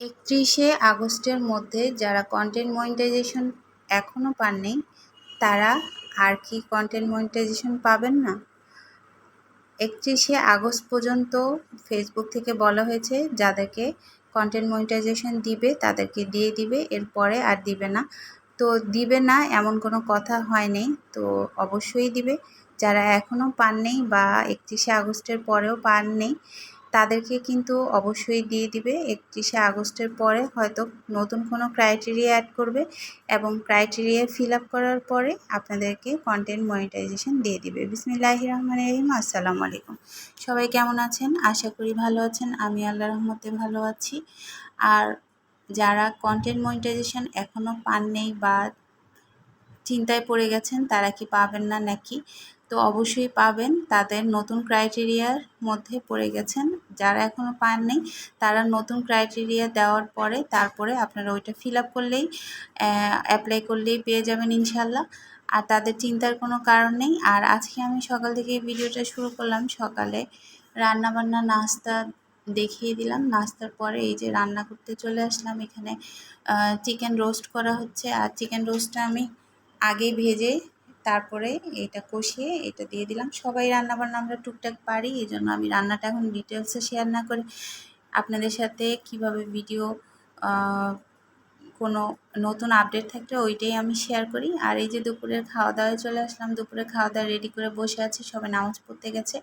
একত্রিশে আগস্টের মধ্যে যারা কন্টেন্ট মনিটাইজেশন এখনও পাননি, তারা আর কি কন্টেন্ট মনিটাইজেশন পাবেন না? একত্রিশে আগস্ট পর্যন্ত ফেসবুক থেকে বলা হয়েছে, যাদেরকে কন্টেন্ট মনিটাইজেশন দিবে, তাদেরকে দিয়ে দিবে, এরপরে আর দিবে না। তো দিবে না এমন কোনো কথা হয়নি, তো অবশ্যই দিবে। যারা এখনও পাননি বা একত্রিশে আগস্টের পরেও পাননি তাদেরকে কিন্তু অবশ্যই দিয়ে দিবে। একত্রিশে আগস্টের পরে হয়তো নতুন কোনো ক্রাইটেরিয়া অ্যাড করবে এবং ক্রাইটেরিয়া ফিল আপ করার পরে আপনাদেরকে কন্টেন্ট মনিটাইজেশন দিয়ে দিবে। বিসমিল্লাহি রহমান রহিম। আসসালামু আলাইকুম। সবাই কেমন আছেন? আশা করি ভালো আছেন। আমি আল্লাহ রহমতে ভালো আছি। আর যারা কন্টেন্ট মনিটাইজেশন এখনও পান নেই বা চিন্তায় পড়ে গেছেন, তারা কি পাবেন না নাকি? তো অবশ্যই পাবেন। তাদের নতুন ক্রাইটেরিয়ার মধ্যে পড়ে গেছেন। যারা এখনও পাননি, তারা নতুন ক্রাইটেরিয়া দেওয়ার পরে তারপরে আপনারা ওইটা ফিল আপ করলেই অ্যাপ্লাই করলেই পেয়ে যাবেন ইনশাল্লাহ আর তাদের চিন্তার কোনো কারণ নেই। আর আজকে আমি সকাল থেকে ভিডিওটা শুরু করলাম। সকালে রান্না বান্না নাস্তা দেখিয়ে দিলাম। নাস্তার পরে এই যে রান্না করতে চলে আসলাম। এখানে চিকেন রোস্ট করা হচ্ছে। আর চিকেন রোস্টটা আমি আগে ভেজে তারপরে এটা কষিয়ে এটা দিয়ে দিলাম। সবাই রান্না বান্না আমরা টুকটাক পারি এই জন্য আমি রান্নাটা এখন ডিটেলসে শেয়ার না করে আপনাদের সাথে কীভাবে ভিডিও কোনো নতুন আপডেট থাকলে ওইটাই আমি শেয়ার করি। আর এই যে দুপুরের খাওয়া দাওয়ায় চলে আসলাম। দুপুরে খাওয়া দাওয়া রেডি করে বসে আছি। সবাই নামাজ পড়তে গেছে।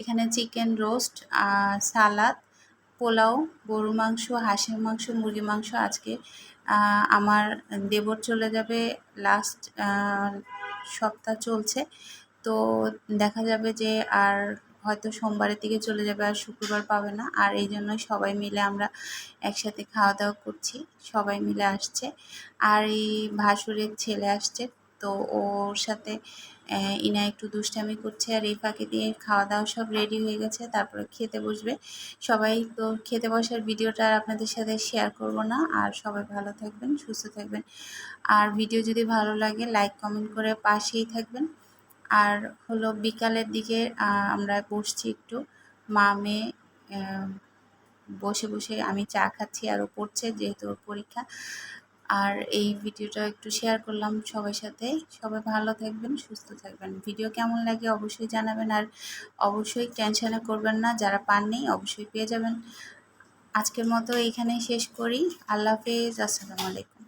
এখানে চিকেন রোস্ট সালাদ পোলাও গরু মাংস, হাঁসের মাংস মুরগি মাংস আজকে আমার দেবর চলে যাবে লাস্ট সপ্তাহ চলছে। তো দেখা যাবে যে আর হয়তো সোমবারের দিকে চলে যাবে আর শুক্রবার পাবে না। আর এই জন্য সবাই মিলে আমরা একসাথে খাওয়া দাওয়া করছি। সবাই মিলে আসছে। আর এই ভাসুরের ছেলে আসছে। তো ওর সাথে ইনা একটু দুষ্টামি করছে আর এই ফাঁকে দিয়ে খাওয়া দাওয়া সব রেডি হয়ে গেছে, তারপরে খেতে বসবে। সবাই তো খেতে বসার ভিডিওটা আর আপনাদের সাথে শেয়ার করব না, আর সবাই ভালো থাকবেন, সুস্থ থাকবেন। আর ভিডিও যদি ভালো লাগে লাইক কমেন্ট করে পাশেই থাকবেন। আর হলো বিকালের দিকে আমরা বসছি একটু। মা, মেয়ে বসে বসে আমি চা খাচ্ছি আর ও পড়ছে, যেহেতু ওর পরীক্ষা। আর এই ভিডিওটা একটু শেয়ার করলাম সবার সাথে। সবাই ভালো থাকবেন, সুস্থ থাকবেন। ভিডিও কেমন লাগে অবশ্যই জানাবেন আর অবশ্যই টেনশনে করবেন না, যারা পাননি অবশ্যই পেয়ে যাবেন। আজকের মতো এইখানেই শেষ করি। আল্লাহ হাফেজ, আসসালামু আলাইকুম।